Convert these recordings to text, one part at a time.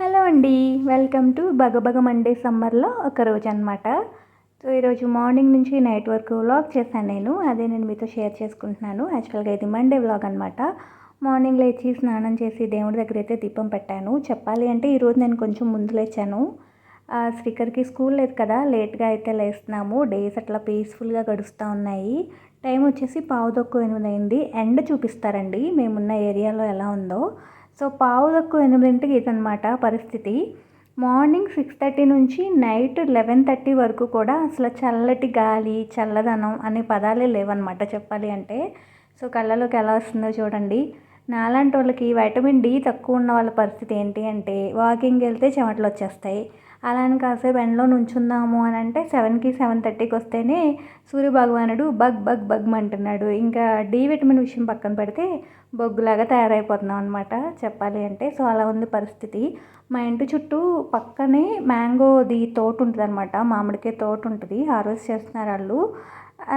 Hello అండి. Welcome to బగబగ Monday సమ్మర్లో ఒక రోజు అనమాట సో ఈరోజు మార్నింగ్ నుంచి నైట్ వరకు వ్లాగ్ చేశాను నేను. అదే నేను మీతో షేర్ చేసుకుంటున్నాను. యాక్చువల్గా ఇది మండే వ్లాగ్ అనమాట మార్నింగ్ లేచి స్నానం చేసి దేవుడి దగ్గర అయితే దీపం పెట్టాను. చెప్పాలి అంటే ఈరోజు నేను కొంచెం ముందు లేచాను. స్పీకర్కి స్కూల్ లేదు కదా. లేట్గా అయితే లేస్తున్నాము. డేస్ అట్లా పీస్ఫుల్గా గడుస్తూ ఉన్నాయి. టైం వచ్చేసి పావు ఎనిమిది అయింది. ఎండ చూపిస్తారండి. మేమున్న ఏరియాలో ఎలా ఉందో. సో పావు తక్కువ ఎనిమిదింటికి ఇదనమాట పరిస్థితి. మార్నింగ్ సిక్స్ థర్టీ నుంచి నైట్ లెవెన్ థర్టీ వరకు కూడా అసలు చల్లటి గాలి చల్లదనం అనే పదాలే లేవన్నమాట చెప్పాలి అంటే. సో కళ్ళలోకి ఎలా వస్తుందో చూడండి. నాలాంటి వాళ్ళకి వైటమిన్ డి తక్కువ ఉన్న వాళ్ళ పరిస్థితి ఏంటి అంటే వాకింగ్కి వెళ్తే చెమటలు వచ్చేస్తాయి. అలా అని కాసేపు ఎండలో నుంచుందాము అని అంటే సెవెన్కి సెవెన్ థర్టీకి వస్తేనే సూర్య భగవానుడు బగ్ బగ్ బగ్ అంటున్నాడు ఇంకా డి విటమిన్ విషయం పక్కన పెడితే బొగ్గులాగా తయారైపోతున్నాం అనమాట చెప్పాలి అంటే. సో అలా ఉంది పరిస్థితి. మా ఇంటి చుట్టూ పక్కనే మ్యాంగోది తోట ఉంటుంది అనమాట మామిడికాయ తోట ఉంటుంది. హార్వెస్ట్ చేస్తున్నారు వాళ్ళు.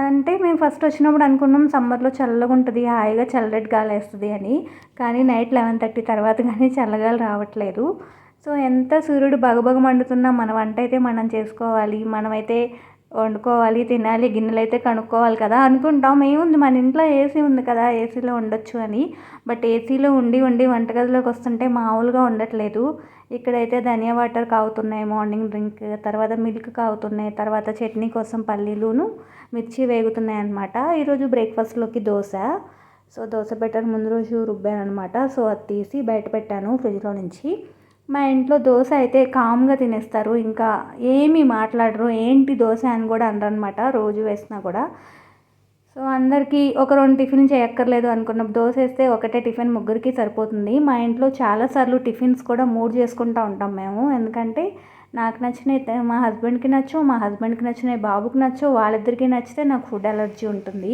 అంటే మేము ఫస్ట్ వచ్చినప్పుడు అనుకున్నాం సమ్మర్లో చల్లగా ఉంటుంది హాయిగా చల్లటి గాలి వేస్తుంది అని. కానీ నైట్ లెవెన్ థర్టీ తర్వాత కానీ చల్లగాలి రావట్లేదు. సో ఎంత సూర్యుడు బగబగ మండుతున్నా మన వంట అయితే మనం చేసుకోవాలి మనమైతే వండుకోవాలి తినాలి గిన్నెలు అయితే కనుక్కోవాలి కదా అనుకుంటాం. ఏముంది? మన ఇంట్లో ఏసీ ఉంది కదా ఏసీలో ఉండొచ్చు అని. బట్ ఏసీలో ఉండి ఉండి వంటగదిలోకి వస్తుంటే మామూలుగా ఉండట్లేదు. ఇక్కడైతే ధనియా వాటర్ కాగుతున్నాయి మార్నింగ్ డ్రింక్ తర్వాత మిల్క్ కాగుతున్నాయి తర్వాత చట్నీ కోసం పల్లీలును మిర్చి వేగుతున్నాయి అనమాట ఈరోజు బ్రేక్ఫాస్ట్లోకి దోశ. సో దోశ పెట్టాను ముందు రోజు రుబ్బాను అనమాట సో అది తీసి బయట పెట్టాను ఫ్రిడ్జ్లో నుంచి. మా ఇంట్లో దోశ అయితే కామ్గా తినేస్తారు. ఇంకా ఏమీ మాట్లాడరు. ఏంటి దోశ అని కూడా అనరనమాట రోజు వేసినా కూడా. సో అందరికీ ఒక రెండు టిఫిన్ చేయక్కర్లేదు అనుకున్నప్పుడు దోశ వేస్తే ఒకటే టిఫిన్ ముగ్గురికి సరిపోతుంది. మా ఇంట్లో చాలాసార్లు టిఫిన్స్ కూడా మూడు చేసుకుంటూ ఉంటాం మేము. ఎందుకంటే నాకు నచ్చిన మా హస్బెండ్కి నచ్చు మా హస్బెండ్కి నచ్చినవి బాబుకి నచ్చు వాళ్ళిద్దరికీ నచ్చితే నాకు ఫుడ్ అలర్జీ ఉంటుంది.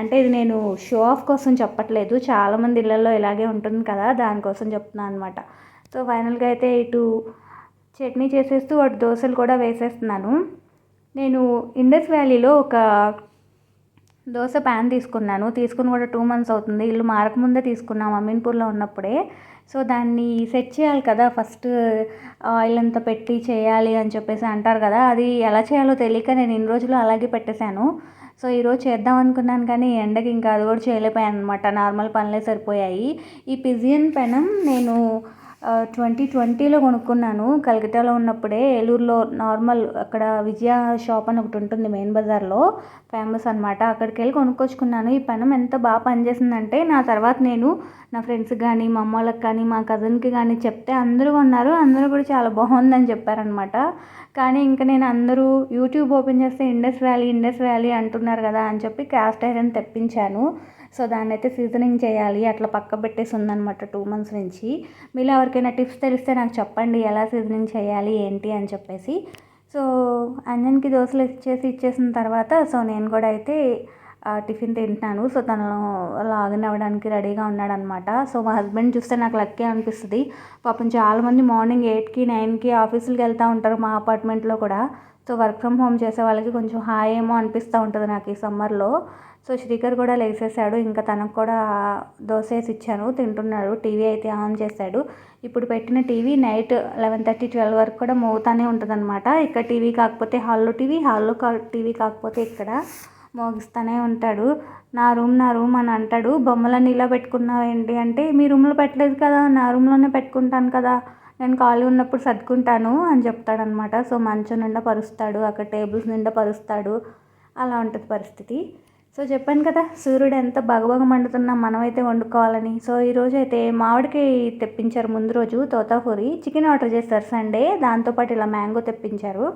అంటే ఇది నేను షో ఆఫ్ కోసం చెప్పట్లేదు. చాలామంది ఇళ్ళల్లో ఇలాగే ఉంటుంది కదా దానికోసం చెప్తున్నాను అనమాట సో ఫైనల్గా అయితే ఇటు చట్నీ చేసేస్తూ అటు దోశలు కూడా వేసేస్తున్నాను. నేను ఇండస్ వ్యాలీలో ఒక దోశ ప్యాన్ తీసుకున్నాను. తీసుకుని కూడా టూ మంత్స్ అవుతుంది. ఇల్లు మారకముందే తీసుకున్నాం అమీన్పూర్లో ఉన్నప్పుడే. సో దాన్ని సెట్ చేయాలి కదా. ఫస్ట్ ఆయిల్ అంతా పెట్టి చేయాలి అని చెప్పేసి అంటారు కదా. అది ఎలా చేయాలో తెలియక నేను ఇన్ని రోజులు అలాగే పెట్టేశాను. సో ఈరోజు చేద్దాం అనుకున్నాను కానీ ఎండకి ఇంకా అది కూడా చేయలేకపోయాను అనమాట నార్మల్ పనులే సరిపోయాయి. ఈ పిజియన్ పెనం నేను ట్వంటీ ట్వంటీలో కొనుక్కున్నాను. కలకత్తాలో ఉన్నప్పుడే ఏలూరులో నార్మల్ అక్కడ విజయ షాప్ అని ఒకటి ఉంటుంది మెయిన్ బజార్లో. ఫేమస్ అనమాట అక్కడికి వెళ్ళి కొనుక్కొచ్చుకున్నాను. ఈ పెనం ఎంత బాగా పనిచేసిందంటే నా తర్వాత నేను నా ఫ్రెండ్స్కి కానీ మా అమ్మ వాళ్ళకి కానీ మా కజిన్కి కానీ చెప్తే అందరూ ఉన్నారు అందరూ కూడా చాలా బాగుందని చెప్పారనమాట కానీ ఇంకా నేను అందరూ యూట్యూబ్ ఓపెన్ చేస్తే ఇండస్ వ్యాలీ ఇండస్ వ్యాలీ అంటున్నారు కదా అని చెప్పి క్యాస్ట్ ఐరన్ తెప్పించాను. సో దాన్ని అయితే సీజనింగ్ చేయాలి. అట్లా పక్క పెట్టేసి ఉందన్నమాట టూ మంత్స్ నుంచి. మీలో ఎవరికైనా టిప్స్ తెలిస్తే నాకు చెప్పండి. ఎలా సీజనింగ్ చేయాలి? ఏంటి? అని చెప్పేసి. సో అంజన్కి దోశలు ఇచ్చేసి ఇచ్చేసిన తర్వాత సో నేను కూడా అయితే టిఫిన్ తింటున్నాను. సో తను లాగిన్ అవ్వడానికి రెడీగా ఉన్నాడనమాట. సో మా హస్బెండ్ చూస్తే నాకు లక్కీ అనిపిస్తుంది. పాపం చాలామంది మార్నింగ్ ఎయిట్కి నైన్కి ఆఫీసులకి వెళ్తూ ఉంటారు మా అపార్ట్మెంట్లో కూడా. సో వర్క్ ఫ్రమ్ హోమ్ చేసే వాళ్ళకి కొంచెం హాయ్ ఏమో అనిపిస్తూ ఉంటుంది నాకు ఈ సమ్మర్లో. సో శ్రీకర్ కూడా లేచేసాడు ఇంకా తనకు కూడా దోశ వేసి ఇచ్చాను. తింటున్నాడు. టీవీ అయితే ఆన్ చేశాడు. ఇప్పుడు పెట్టిన TV night eleven thirty twelve వరకు కూడా మోగుతానే ఉంటుంది అనమాట ఇక్కడ టీవీ కాకపోతే హాల్లో టీవీ హాల్లో కా టీవీ కాకపోతే ఇక్కడ. మోగిస్తూనే ఉంటాడు. నా రూమ్ నా రూమ్ అని అంటాడు. బొమ్మలన్నీ ఇలా పెట్టుకున్నావు ఏంటి అంటే మీ రూమ్లో పెట్టలేదు కదా నా రూమ్లోనే పెట్టుకుంటాను కదా నేను ఖాళీ ఉన్నప్పుడు సర్దుకుంటాను అని చెప్తాడనమాట. సో మంచం నిండా పరుస్తాడు అక్కడ టేబుల్స్ నిండా పరుస్తాడు. అలా ఉంటుంది పరిస్థితి. సో చెప్పాను కదా సూర్యుడు ఎంత బగబగ మండుతున్నా మనమైతే వండుకోవాలని. సో ఈరోజు అయితే మామిడికి తెప్పించారు ముందు రోజు తోతాపూరి. చికెన్ ఆర్డర్ చేస్తారు సండే దాంతోపాటు ఇలా మ్యాంగో తెప్పించారు.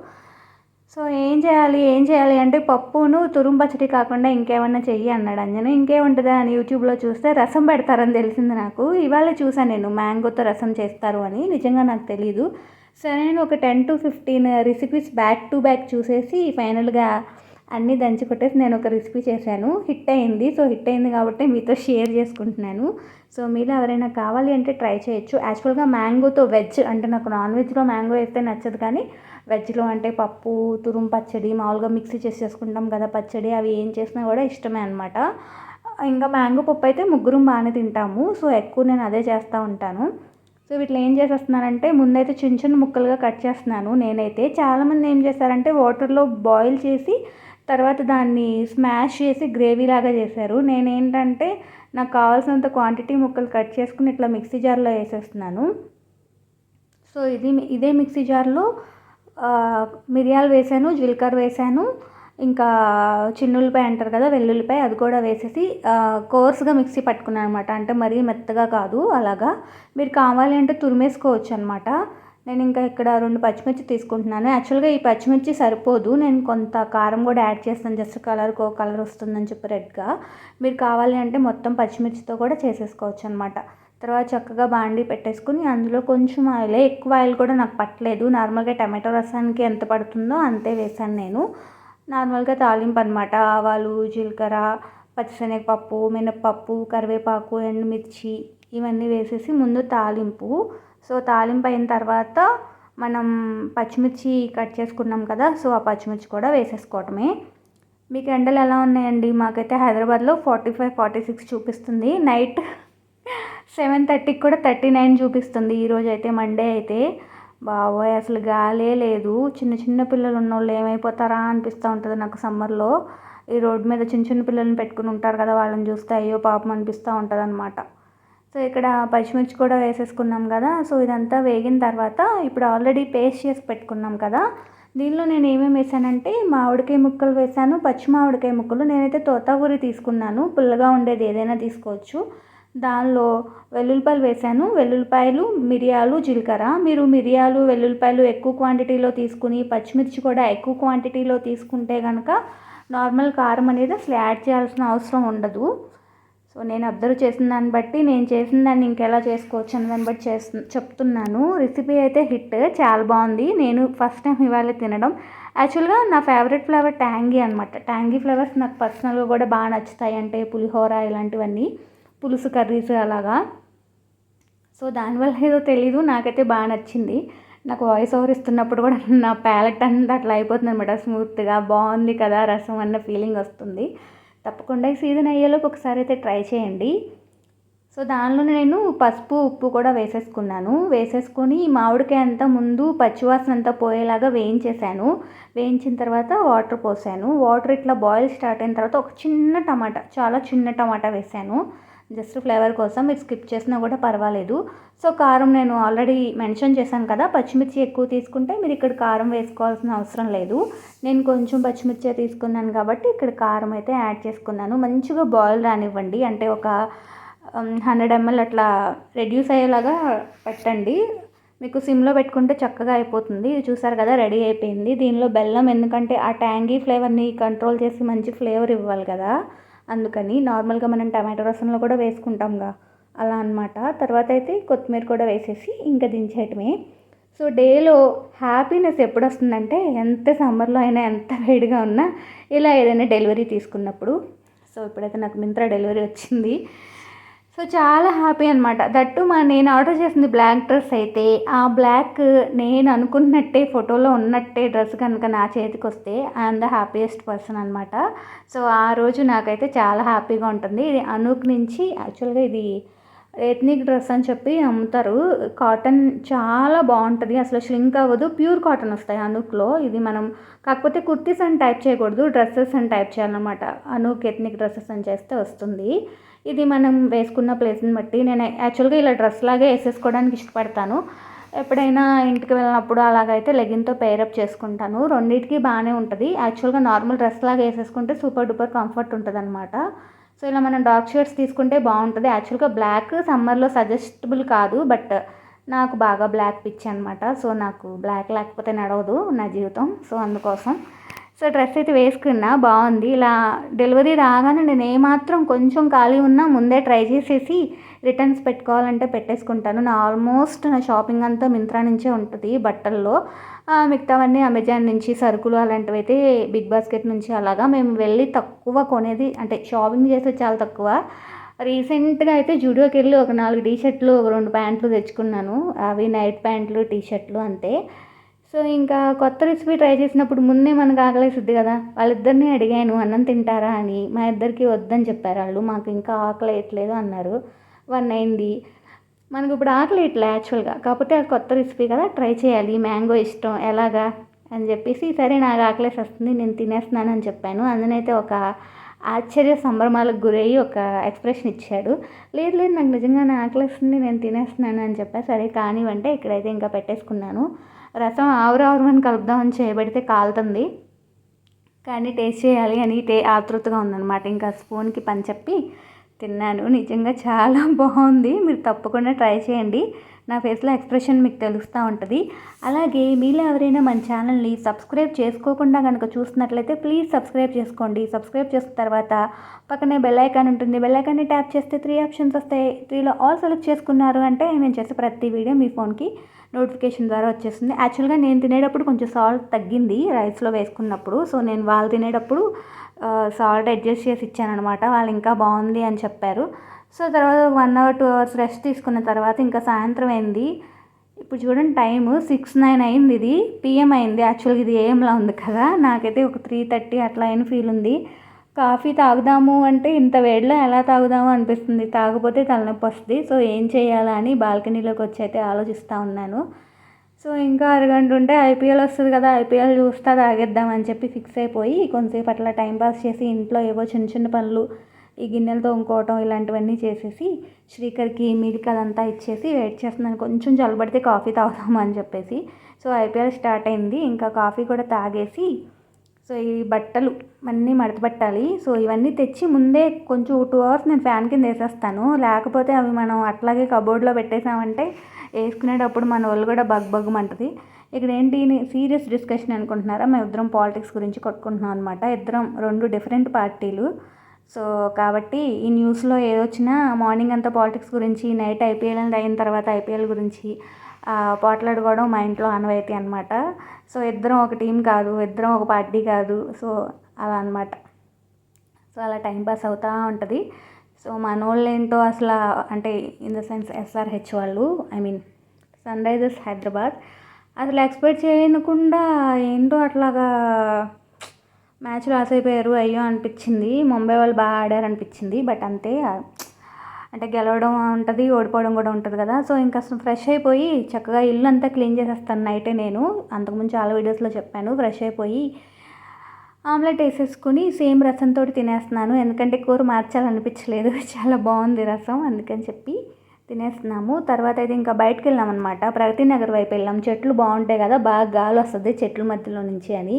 సో ఏం చేయాలి ఏం చేయాలి అంటే పప్పును తురుము పచ్చడి కాకుండా ఇంకేమన్నా చెయ్యి అన్నాడు అంజను. ఇంకేముంటుందా అని యూట్యూబ్లో చూస్తే రసం పెడతారని తెలిసింది నాకు. ఇవాళ చూసాను నేను మ్యాంగోతో రసం చేస్తారు అని. నిజంగా నాకు తెలీదు. సరే నేను ఒక ten to fifteen recipes back to back చూసేసి ఫైనల్గా అన్నీ దంచి కొట్టేసి నేను ఒక రెసిపీ చేశాను. హిట్ అయింది. సో హిట్ అయింది కాబట్టి మీతో షేర్ చేసుకుంటున్నాను. సో మీరు ఎవరైనా కావాలి అంటే ట్రై చేయొచ్చు. యాక్చువల్గా మ్యాంగోతో వెజ్ అంటే నాకు నాన్ వెజ్లో మ్యాంగో వేస్తే నచ్చదు కానీ వెజ్లో అంటే పప్పు తురుము పచ్చడి మామూలుగా మిక్సీ చేసి చేసుకుంటాం కదా పచ్చడి అవి ఏం చేసినా కూడా ఇష్టమే అనమాట ఇంకా మ్యాంగో పప్పు అయితే ముగ్గురం బాగానే తింటాము. సో ఎక్కువ నేను అదే చేస్తూ ఉంటాను. సో వీటిలో ఏం చేసేస్తున్నానంటే ముందైతే చిన్న చిన్న ముక్కలుగా కట్ చేస్తున్నాను నేనైతే. చాలామంది ఏం చేస్తారంటే వాటర్లో బాయిల్ చేసి తర్వాత దాన్ని స్మాష్ చేసి గ్రేవీ లాగా చేశారు. నేనేంటంటే నాకు కావాల్సినంత క్వాంటిటీ ముక్కలు కట్ చేసుకుని ఇట్లా మిక్సీ జార్లో వేసేస్తున్నాను. సో ఇది ఇదే మిక్సీ జార్లో మిరియాలు వేసాను జీలకర్ర వేసాను ఇంకా చిన్నుల్లిపాయ అంటారు కదా వెల్లుల్లిపాయ అది కూడా వేసేసి కోర్స్గా మిక్సీ పట్టుకున్నాను అనమాట అంటే మరీ మెత్తగా కాదు అలాగా. మీరు కావాలి అంటే తురిమేసుకోవచ్చు అనమాట నేను ఇంకా ఇక్కడ రెండు పచ్చిమిర్చి తీసుకుంటున్నాను. యాక్చువల్గా ఈ పచ్చిమిర్చి సరిపోదు. నేను కొంత కారం కూడా యాడ్ చేస్తాను. జస్ట్ కలర్ కో కలర్ వస్తుందని చెప్పి రెడ్గా. మీరు కావాలి అంటే మొత్తం పచ్చిమిర్చితో కూడా చేసేసుకోవచ్చు అనమాట తర్వాత చక్కగా బాండి పెట్టేసుకుని అందులో కొంచెం ఆయిల్ ఎక్కువ ఆయిల్ కూడా నాకు పట్టలేదు. నార్మల్గా టమాటో రసానికి ఎంత పడుతుందో అంతే వేసాను నేను. నార్మల్గా తాలింపు అనమాట ఆవాలు జీలకర్ర పచ్చిశనగపప్పు మినప్పప్పు కరివేపాకు ఎండుమిర్చి ఇవన్నీ వేసేసి ముందు తాలింపు. సో తాలింపు అయిన తర్వాత మనం పచ్చిమిర్చి కట్ చేసుకున్నాం కదా సో ఆ పచ్చిమిర్చి కూడా వేసేసుకోవటమే. మీకు ఎండలు ఎలా ఉన్నాయండి? మాకైతే హైదరాబాద్లో ఫార్టీ ఫైవ్ ఫార్టీ సిక్స్ చూపిస్తుంది. నైట్ సెవెన్ థర్టీకి కూడా థర్టీ నైన్ చూపిస్తుంది. ఈరోజు అయితే మండే అయితే. బాబోయ్ అసలు గాలే లేదు. చిన్న చిన్న పిల్లలు ఉన్నోళ్ళు ఏమైపోతారా అనిపిస్తూ ఉంటుంది నాకు సమ్మర్లో. ఈ రోడ్డు మీద చిన్న చిన్న పిల్లల్ని పెట్టుకుని ఉంటారు కదా వాళ్ళని చూస్తే అయ్యో పాపం అనిపిస్తూ ఉంటుంది అనమాట సో ఇక్కడ పచ్చిమిర్చి కూడా వేసేసుకున్నాం కదా. సో ఇదంతా వేగిన తర్వాత ఇప్పుడు ఆల్రెడీ పేస్ట్ చేసి పెట్టుకున్నాం కదా. దీనిలో నేను ఏమేమి వేసానంటే మామిడికాయ ముక్కలు వేసాను పచ్చి మామిడికాయ ముక్కలు. నేనైతే తోతాకూరి తీసుకున్నాను. పుల్లగా ఉండేది ఏదైనా తీసుకోవచ్చు. దానిలో వెల్లుల్లిపాయలు వేసాను వెల్లుల్లిపాయలు మిరియాలు జీలకర్ర. మీరు మిరియాలు వెల్లుల్లిపాయలు ఎక్కువ క్వాంటిటీలో తీసుకుని పచ్చిమిర్చి కూడా ఎక్కువ క్వాంటిటీలో తీసుకుంటే కనుక నార్మల్ కారం అనేది అసలు యాడ్ చేయాల్సిన అవసరం ఉండదు. సో నేను అబ్జర్వ్ చేసిన దాన్ని బట్టి నేను చేసిన దాన్ని ఇంకెలా చేసుకోవచ్చు అనే దాన్ని బట్టి చేస్తు చెప్తున్నాను. రెసిపీ అయితే హిట్ చాలా బాగుంది. నేను ఫస్ట్ టైం ఇవాళ తినడం. యాక్చువల్గా నా ఫేవరెట్ ఫ్లేవర్ ట్యాంగీ అనమాట ట్యాంగీ ఫ్లేవర్స్ నాకు పర్సనల్గా కూడా బాగా నచ్చుతాయి. అంటే పులిహోర ఇలాంటివన్నీ. పులుసు కర్రీస్ అలాగా. సో దానివల్ల ఏదో తెలీదు. నాకైతే బాగా నచ్చింది. నాకు వాయిస్ ఓవర్ ఇస్తున్నప్పుడు కూడా నా ప్యాలెట్ అంతా అట్లా అయిపోతుంది అనమాట స్మూత్గా బాగుంది కదా రసం అన్న ఫీలింగ్ వస్తుంది. తప్పకుండా ఈ సీజన్ అయ్యేలోకి ఒకసారి అయితే ట్రై చేయండి. సో దానిలో నేను పసుపు ఉప్పు కూడా వేసేసుకున్నాను. వేసేసుకొని మామిడికాయ అంతా ముందు పచ్చివాసన అంతా పోయేలాగా వేయించేసాను. వేయించిన తర్వాత వాటర్ పోసాను. వాటర్ ఇట్లా బాయిల్ స్టార్ట్ అయిన తర్వాత ఒక చిన్న టమాటా చాలా చిన్న టమాటా వేసాను. జస్ట్ ఫ్లేవర్ కోసం మీరు స్కిప్ చేసినా కూడా పర్వాలేదు. సో కారం నేను ఆల్రెడీ మెన్షన్ చేశాను కదా పచ్చిమిర్చి ఎక్కువ తీసుకుంటే మీరు ఇక్కడ కారం వేసుకోవాల్సిన అవసరం లేదు. నేను కొంచెం పచ్చిమిర్చి తీసుకున్నాను కాబట్టి ఇక్కడ కారం అయితే యాడ్ చేసుకున్నాను. మంచిగా బాయిల్ రానివ్వండి. అంటే ఒక హండ్రెడ్ ఎంఎల్ అట్లా రెడ్యూస్ అయ్యేలాగా పెట్టండి. మీకు సిమ్లో పెట్టుకుంటే చక్కగా అయిపోతుంది. ఇది చూసారు కదా రెడీ అయిపోయింది. దీనిలో బెల్లం ఎందుకంటే ఆ ట్యాంగీ ఫ్లేవర్ని కంట్రోల్ చేసి మంచి ఫ్లేవర్ ఇవ్వాలి కదా. అందుకని నార్మల్గా మనం టమాటో రసంలో కూడా వేసుకుంటాంగా. అలా అనమాట తర్వాత అయితే కొత్తిమీర కూడా వేసేసి ఇంకా దించేయటమే. సో డేలో హ్యాపీనెస్ ఎప్పుడు వస్తుందంటే ఎంత సమ్మర్లో అయినా ఎంత వేడిగా ఉన్నా ఇలా ఏదైనా డెలివరీ తీసుకున్నప్పుడు. సో ఇప్పుడైతే నాకు మింత్రా డెలివరీ వచ్చింది. సో చాలా హ్యాపీ అనమాట దట్టు మా నేను ఆర్డర్ చేసింది బ్లాక్ డ్రెస్ అయితే ఆ బ్లాక్ నేను అనుకున్నట్టే ఫోటోలో ఉన్నట్టే డ్రెస్ కనుక నా చేతికి వస్తే ఐఎమ్ ద హ్యాపీయెస్ట్ పర్సన్ అనమాట సో ఆ రోజు నాకైతే చాలా హ్యాపీగా ఉంటుంది. ఇది అనూక్ నుంచి యాక్చువల్గా ఇది ఎథ్నిక్ డ్రెస్ అని చెప్పి అమ్ముతారు. కాటన్ చాలా బాగుంటుంది. అసలు ష్రింక్ అవ్వదు. ప్యూర్ కాటన్ వస్తాయి అనూక్లో ఇది మనం కాకపోతే కుర్తీస్ అని టైప్ చేయకూడదు. డ్రెస్సెస్ అని టైప్ చేయాలన్నమాట. అనూక్ ఎథ్నిక్ డ్రెస్సెస్ అని చేస్తే వస్తుంది. ఇది మనం వేసుకున్న ప్లేస్ని బట్టి నేను యాక్చువల్గా ఇలా డ్రెస్ లాగే వేసేసుకోవడానికి ఇష్టపడతాను. ఎప్పుడైనా ఇంటికి వెళ్ళినప్పుడు అలాగైతే లెగిన్తో పేరప్ చేసుకుంటాను. రెండింటికి బాగానే ఉంటుంది. యాక్చువల్గా నార్మల్ డ్రెస్ లాగా వేసేసుకుంటే సూపర్ డూపర్ కంఫర్ట్ ఉంటుంది అనమాట సో ఇలా మనం డార్క్ షేడ్స్ తీసుకుంటే బాగుంటుంది. యాక్చువల్గా బ్లాక్ సమ్మర్లో సజెస్టబుల్ కాదు. బట్ నాకు బాగా బ్లాక్ పిచ్చి అనమాట సో నాకు బ్లాక్ లేకపోతే నడవదు నా జీవితం. సో అందుకోసం. సో డ్రెస్ అయితే వేసుకున్నా. బాగుంది. ఇలా డెలివరీ రాగానే నేను ఏమాత్రం కొంచెం ఖాళీ ఉన్నా ముందే ట్రై చేసేసి రిటర్న్స్ పెట్టుకోవాలంటే పెట్టేసుకుంటాను. నా ఆల్మోస్ట్ నా షాపింగ్ అంతా మింత్రా నుంచే ఉంటుంది బట్టల్లో. మిగతావన్నీ అమెజాన్ నుంచి సరుకులు అలాంటివి అయితే బిగ్ బాస్కెట్ నుంచి అలాగా మేము వెళ్ళి తక్కువ కొనేది అంటే షాపింగ్ చేసేది చాలా తక్కువ. రీసెంట్గా అయితే జూడియోకి వెళ్ళి ఒక నాలుగు టీ షర్ట్లు ఒక రెండు ప్యాంట్లు తెచ్చుకున్నాను. అవి నైట్ ప్యాంట్లు టీ షర్ట్లు అంతే. సో ఇంకా కొత్త రెసిపీ ట్రై చేసినప్పుడు ముందే మనకు ఆకలేసిద్ది కదా. వాళ్ళిద్దరిని అడిగాను అన్నం తింటారా? అని. మా ఇద్దరికి వద్దని చెప్పారు వాళ్ళు. మాకు ఇంకా ఆకలేయట్లేదు అన్నారు. వన్ అయింది. మనకు ఇప్పుడు ఆకలి ఇట్లా యాక్చువల్గా కాకపోతే అది కొత్త రెసిపీ కదా ట్రై చేయాలి. మ్యాంగో ఇష్టం ఎలాగా? అని చెప్పేసి సరే నాకు ఆకలేసి వస్తుంది నేను తినేస్తున్నాను అని చెప్పాను. అందునైతే ఒక ఆశ్చర్య సంభ్రమాలకు గురయ్యి ఒక ఎక్స్ప్రెషన్ ఇచ్చాడు. లేదు లేదు నాకు నిజంగానే ఆకలిస్తుంది నేను తినేస్తున్నాను అని చెప్పా. సరే కానివ్వంటే ఇక్కడైతే ఇంకా పెట్టేసుకున్నాను. రసం ఆవురావురమని కలుపుదామని చేయబడితే కాలుతుంది. కానీ టేస్ట్ చేయాలి అని టే ఆతృతగా ఉందన్నమాట. ఇంకా స్పూన్కి పని చెప్పి తిన్నాను. నిజంగా చాలా బాగుంది. మీరు తప్పకుండా ట్రై చేయండి. నా ఫేస్లో ఎక్స్ప్రెషన్ మీకు తెలుస్తూ ఉంటుంది. అలాగే మీలో ఎవరైనా మన ఛానల్ని సబ్స్క్రైబ్ చేసుకోకుండా కనుక చూస్తున్నట్లయితే ప్లీజ్ సబ్స్క్రైబ్ చేసుకోండి. సబ్స్క్రైబ్ చేసిన తర్వాత పక్కనే బెల్ ఐకాన్ ఉంటుంది. బెల్ ఐకాన్ని ట్యాప్ చేస్తే త్రీ ఆప్షన్స్ వస్తాయి. త్రీలో ఆల్ సెలెక్ట్ చేసుకున్నారు అంటే నేను చేసే ప్రతి వీడియో మీ ఫోన్కి నోటిఫికేషన్ ద్వారా వచ్చేస్తుంది. యాక్చువల్గా నేను తినేటప్పుడు కొంచెం సాల్ట్ తగ్గింది రైస్లో వేసుకున్నప్పుడు. సో నేను వాళ్ళు తినేటప్పుడు సాల్ట్ అడ్జస్ట్ చేసి ఇచ్చానమాట వాళ్ళు ఇంకా బాగుంది అని చెప్పారు. సో తర్వాత one hour two hours rest తీసుకున్న తర్వాత ఇంకా సాయంత్రం అయింది. ఇప్పుడు చూడండి టైము సిక్స్ నైన్ అయింది ఇది. పిఎం అయింది. యాక్చువల్గా ఇది ఏఎంలా ఉంది కదా. నాకైతే ఒక త్రీ థర్టీ అట్లా అయిన ఫీల్ ఉంది. కాఫీ తాగుదాము అంటే ఇంత వేడిలో ఎలా తాగుదాము అనిపిస్తుంది. తాగపోతే తలనొప్పి వస్తుంది. సో ఏం చేయాలా అని బాల్కనీలోకి వచ్చి అయితే ఆలోచిస్తూ ఉన్నాను. సో ఇంకా అరగంట ఉంటే ఐపీఎల్ వస్తుంది కదా ఐపీఎల్ చూస్తా తాగేద్దాం అని చెప్పి ఫిక్స్ అయిపోయి కొంతసేపు అట్లా టైంపాస్ చేసి ఇంట్లో ఏవో చిన్న చిన్న పనులు ఈ గిన్నెలతో ఇంకోవటం ఇలాంటివన్నీ చేసేసి శ్రీకర్కి మిల్క్ అదంతా ఇచ్చేసి వెయిట్ చేస్తున్నాను. కొంచెం జలుబడితే కాఫీ తాగుదాము అని చెప్పేసి. సో ఐపీఎల్ స్టార్ట్ అయింది. ఇంకా కాఫీ కూడా తాగేసి సో ఈ బట్టలు అన్నీ మడత పెట్టాలి. సో ఇవన్నీ తెచ్చి ముందే కొంచెం టూ అవర్స్ నేను ఫ్యాన్ కింద వేసేస్తాను. లేకపోతే అవి మనం అట్లాగే కబోర్డ్లో పెట్టేసామంటే వేసుకునేటప్పుడు మన వాళ్ళు కూడా బగ్ బగ్గుమంటుంది ఇక్కడ ఏంటి సీరియస్ డిస్కషన్ అనుకుంటున్నారా? మేము ఇద్దరం పాలిటిక్స్ గురించి కొట్టుకుంటున్నాం అనమాట ఇద్దరం రెండు డిఫరెంట్ పార్టీలు. సో కాబట్టి ఈ న్యూస్లో ఏదొచ్చినా మార్నింగ్ అంతా పాలిటిక్స్ గురించి నైట్ ఐపీఎల్ అయిన తర్వాత ఐపీఎల్ గురించి పోట్లాడుకోవడం మా ఇంట్లో ఆనవాయితీ అనమాట సో ఇద్దరం ఒక టీం కాదు ఇద్దరం ఒక పార్టీ కాదు. సో అలా అనమాట సో అలా టైంపాస్ అవుతూ ఉంటుంది. సో మనోళ్ళు ఏంటో అసలు అంటే ఇన్ ద సెన్స్ ఎస్ఆర్హెచ్ వాళ్ళు I mean Sunrisers Hyderabad అసలు ఎక్స్పెక్ట్ చేయకుండా ఏంటో అట్లాగా మ్యాచ్ లాస్ అయిపోయారు అయ్యో అనిపించింది. ముంబై వాళ్ళు బాగా ఆడారు అనిపించింది బట్ అంతే అంటే గెలవడం ఉంటుంది ఓడిపోవడం కూడా ఉంటుంది కదా. సో ఇంకా అసలు ఫ్రెష్ అయిపోయి చక్కగా ఇల్లు అంతా క్లీన్ చేసేస్తాను నైటే నేను. అంతకుముందు చాలా వీడియోస్లో చెప్పాను. ఫ్రెష్ అయిపోయి ఆమ్లెట్ వేసేసుకుని సేమ్ రసంతో తినేస్తున్నాను. ఎందుకంటే కూర మార్చాలనిపించలేదు. చాలా బాగుంది రసం అందుకని చెప్పి తినేస్తున్నాము. తర్వాత అయితే ఇంకా బయటకు వెళ్ళాం అనమాట ప్రగతి నగర్ వైపు వెళ్ళాం. చెట్లు బాగుంటాయి కదా బాగా గాలి వస్తుంది చెట్ల మధ్యలో నుంచి అని.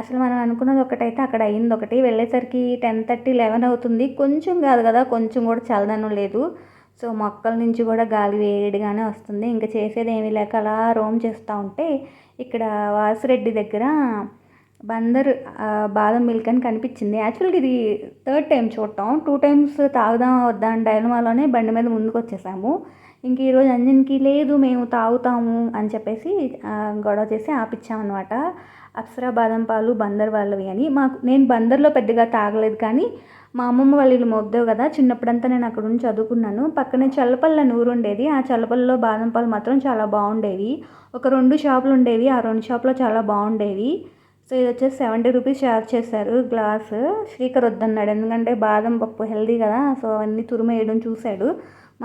అసలు మనం అనుకున్నది ఒకటైతే అక్కడ అయింది ఒకటి వెళ్ళేసరికి టెన్ థర్టీ లెవెన్ అవుతుంది. కొంచెం కాదు కదా కొంచెం కూడా చల్లదనం లేదు. సో మొక్కల నుంచి కూడా గాలి వేడిగానే వస్తుంది. ఇంకా చేసేది ఏమీ లేక అలా రోమ్ చేస్తూ ఉంటే ఇక్కడ వాసిరెడ్డి దగ్గర బందర్ బాదం మిల్క్ అని కనిపించింది. యాక్చువల్గా ఇది థర్డ్ టైం చూడటం. టూ టైమ్స్ తాగుదాం వద్దా అని డైలమాలోనే బండి మీద ముందుకు వచ్చేసాము ఇంక ఈరోజు అంజన్కి లేదు మేము తాగుతాము అని చెప్పేసి గొడవ చేసి ఆపిచ్చామన్నమాట. అప్సరా బాదం పాలు బందర్ వాళ్ళవి అని. మాకు నేను బందర్లో పెద్దగా తాగలేదు కానీ మా అమ్మమ్మ వాళ్ళ ఇల్లు మోద్దేవు కదా చిన్నప్పుడంతా నేను అక్కడ ఉండి చదువుకున్నాను. పక్కనే చల్లపల్ల నూరు ఉండేది. ఆ చల్లపల్లిలో బాదం పాలు మాత్రం చాలా బాగుండేవి. ఒక రెండు షాపులు ఉండేవి. ఆ రెండు షాపులో చాలా బాగుండేవి. సో ఇది వచ్చేసి సెవెంటీ రూపీస్ ఛార్జ్ చేశారు గ్లాస్. శ్రీకర్ వద్దన్నాడు. ఎందుకంటే బాదం పప్పు హెల్దీ కదా సో అవన్నీ తురిమేయడం చూశాడు.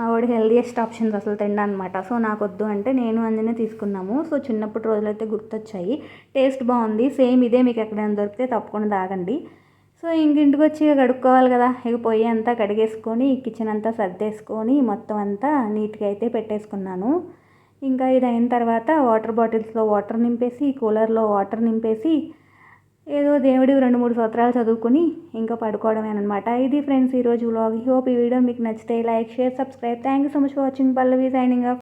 మా వాడు హెల్దీయెస్ట్ ఆప్షన్స్ అసలు తిండా అనమాట సో నాకు వద్దు అంటే నేను అందునే తీసుకున్నాము. సో చిన్నప్పటి రోజులైతే గుర్తొచ్చాయి. టేస్ట్ బాగుంది. సేమ్ ఇదే మీకు ఎక్కడైనా దొరికితే తప్పకుండా తాగండి. సో ఇంక ఇంటికి వచ్చి కడుక్కోవాలి కదా. ఇక పొయ్యి అంతా కడిగేసుకొని కిచెన్ అంతా సర్దేసుకొని మొత్తం అంతా నీట్గా అయితే పెట్టేసుకున్నాను. ఇంకా ఇది అయిన తర్వాత వాటర్ బాటిల్స్లో వాటర్ నింపేసి కూలర్లో వాటర్ నింపేసి ఏదో దేవుడి రెండు మూడు సూత్రాలు చదువుకుని ఇంకా పడుకోవడమేనమాట ఇది ఫ్రెండ్స్ ఈరోజు వ్లాగ్ హోప్ ఈ వీడియో మీకు నచ్చితే like share subscribe thank you so much for watching Pallavi signing off